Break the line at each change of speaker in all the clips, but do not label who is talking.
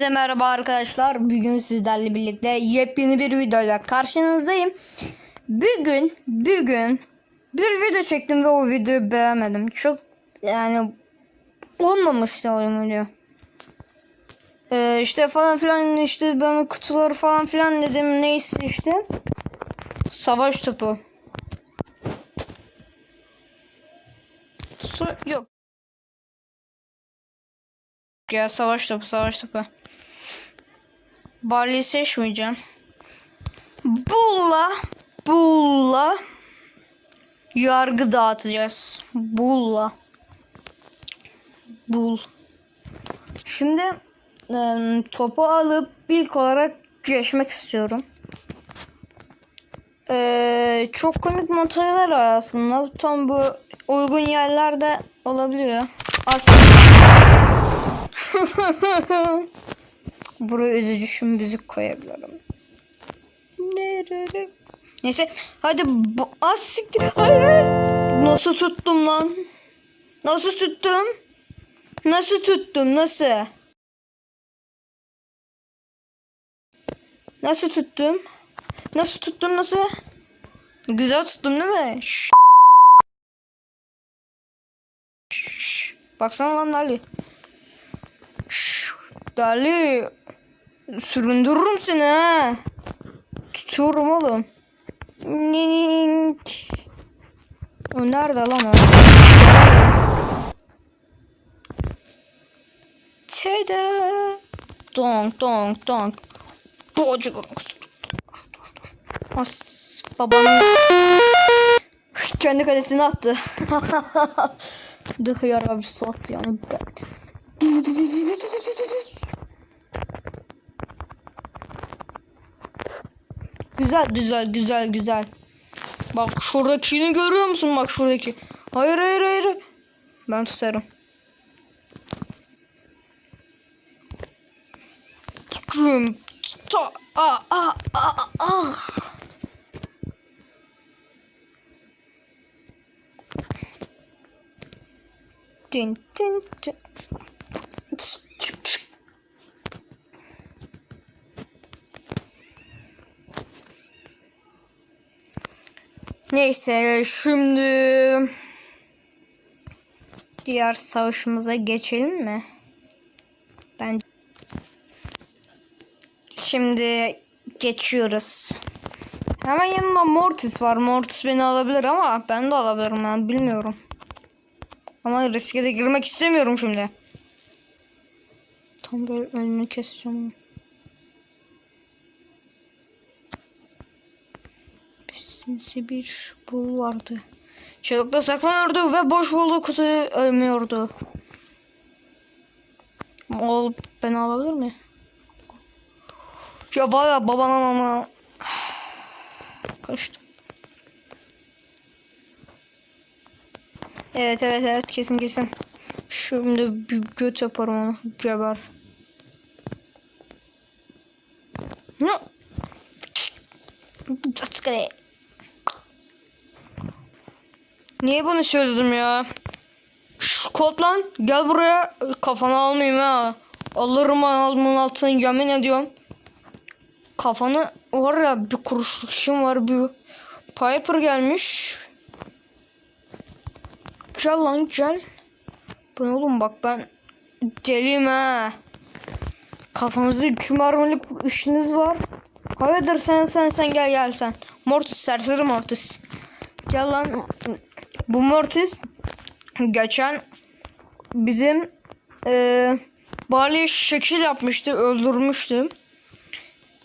Herkese merhaba arkadaşlar. Bugün sizlerle birlikte yepyeni bir videoyla karşınızdayım. Bugün, bugün bir video çektim ve o videoyu beğenmedim. Çok yani olmamıştı o video. Ee, işte falan filan işte ben kutuları falan filan dedim neyse işte. Savaş topu. Su yok. Ya savaş topu savaş topu. Barley'i seçmeyeceğim. Bulla Bulla yargı dağıtacağız. Bulla Bul. Şimdi topu alıp ilk olarak geçmek istiyorum. E, çok komik montajlar var aslında. Tam bu uygun yerlerde olabiliyor. Aslında Buraya üzücü şu müzik koyabilirim. Neyse hadi bu az siktir. Hayır. Nasıl tuttum lan? Nasıl tuttum? Nasıl tuttum? Nasıl? Nasıl tuttum? Nasıl tuttum? Nasıl? Güzel tuttum değil mi? Şşş. Şşş. Baksana lan Dali. Dali. Süründürürüm seni ha. Tutuyorum oğlum. Nink. O nerede lan o? Tada. Donk donk donk. Bocuk. As babanın kendi kalesine attı. The hıyar avcısı attı yani. Güzel güzel güzel güzel. Bak şuradakini görüyor musun? Bak şuradaki. Hayır hayır hayır. Ben tutarım. Güm. Ta a a a a. Din din din. Neyse şimdi diğer savaşımıza geçelim mi? Ben şimdi geçiyoruz. Hemen yanımda Mortis var. Mortis beni alabilir ama ben de alabilirim ben bilmiyorum. Ama riske de girmek istemiyorum şimdi. Tam böyle önünü keseceğim. Sinsi bir bu vardı. Çığlıkta saklanıyordu ve boş bulduk ölmüyordu. Ol beni alabilir mi? Ya bana babanın ama kaçtım. Evet evet evet kesin kesin. Şimdi bir göt yaparım onu. Geber. Ne? Tatskale. Niye bunu söyledim ya? Kod lan gel buraya kafanı almayayım ha. Alırım alnımın altına yemin ediyorum. Kafanı var ya bir kuruşluk işim var bir. Piper gelmiş. Gel lan gel. Bu ne oğlum bak ben deliyim ha. Kafanızda iki mermilik işiniz var. Hayırdır sen sen sen gel gel sen. Mortis serseri Mortis. Gel lan. Bu Mortis geçen bizim e, Barley'e şekil yapmıştı. Öldürmüştü.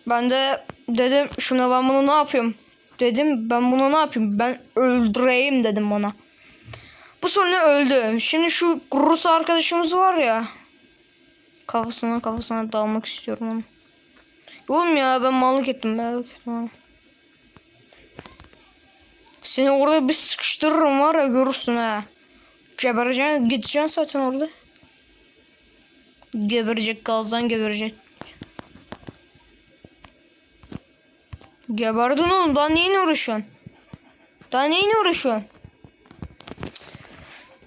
Ben de dedim şuna ben bunu ne yapayım? Dedim ben bunu ne yapayım? Ben öldüreyim dedim ona. Bu sonra öldü. Şimdi şu Rus arkadaşımız var ya. Kafasına kafasına dalmak istiyorum onu. Oğlum ya ben mallık ettim. Ben. Seni orada bir sıkıştırırım var ya görürsün ha. Gebereceksin gideceksin zaten orada. Geberecek gazdan geberecek. Geberdin oğlum daha neyin uğraşıyorsun? Daha neyin uğraşıyorsun?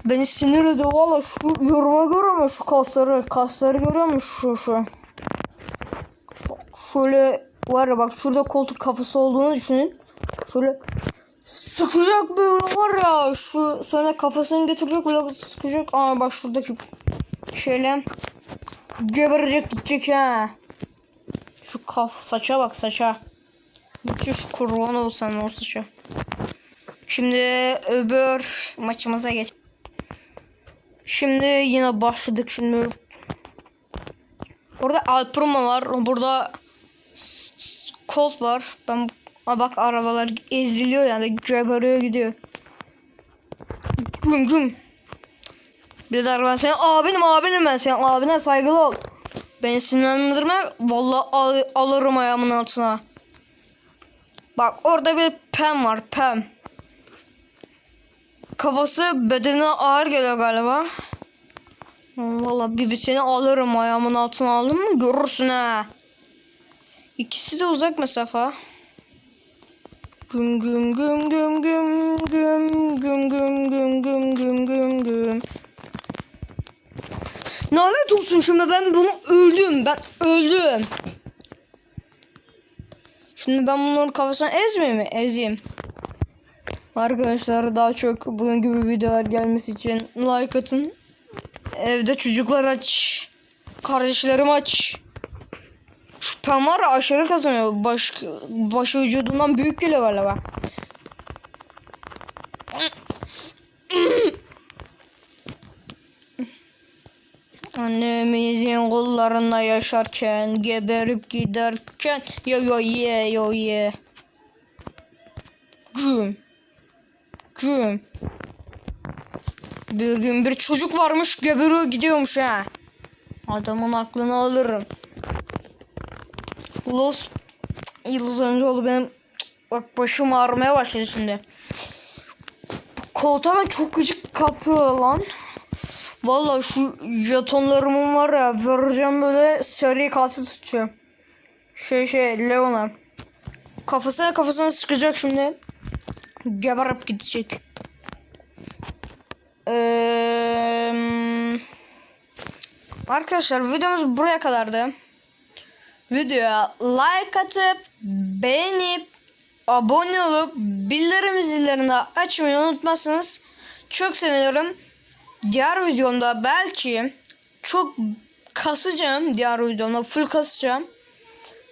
Beni sinir ediyor valla şu yoruma göre mi şu kasları kasları görüyor musun şu şu şöyle var ya bak şurada koltuk kafası olduğunu düşünün. Şöyle sıkacak böyle var ya şu sonra kafasını götürecek böyle sıkacak. Aa bak şuradaki şöyle geberecek gidecek ha. Şu kaf saça bak saça. Müthiş kurban olsan o saça. Şimdi öbür maçımıza geç. Şimdi yine başladık şimdi. Burada Alpruma var. Burada Colt var. Ben Aa, bak arabalar eziliyor yani geberiyor gidiyor. Güm güm. Bir de araba sen abinim abinim ben sen abine saygılı ol. Beni sinirlendirme vallahi al- alırım ayağımın altına. Bak orada bir pem var pem. Kafası bedenine ağır geliyor galiba. Vallahi bir, bir seni alırım ayağımın altına aldım mı görürsün ha. İkisi de uzak mesafe. Güm güm güm güm güm güm güm güm güm güm güm güm güm. Lanet olsun şimdi ben bunu öldüm. Ben öldüm. Şimdi ben bunların kafasını ezmeyeyim mi? Ezeyim. Arkadaşlar daha çok bunun gibi videolar gelmesi için like atın. Evde çocuklar aç. Kardeşlerim aç. Pem var aşırı kazanıyor. Baş, başı vücudundan büyük geliyor galiba. Annemizin kollarında yaşarken, geberip giderken, yo yo ye yo ye. Güm. Güm. Bir gün bir çocuk varmış geberiyor gidiyormuş ha. Adamın aklını alırım. Los yıldız önce oldu benim bak başım ağrımaya başladı şimdi. Koltuğa ben çok gıcık kapıyor lan. Vallahi şu jetonlarımın var ya vereceğim böyle seri katil tutacağım. Şey şey Leon'a. Kafasına kafasına sıkacak şimdi. Geberip gidecek. Eee... Arkadaşlar videomuz buraya kadardı. Videoya like atıp beğenip abone olup bildirim zillerini açmayı unutmazsanız çok sevinirim. Diğer videomda belki çok kasacağım. Diğer videomda full kasacağım.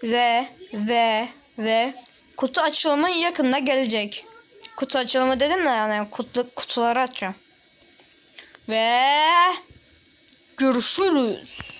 Ve ve ve kutu açılımı yakında gelecek. Kutu açılımı dedim de yani kutu, kutuları açacağım. Ve görüşürüz.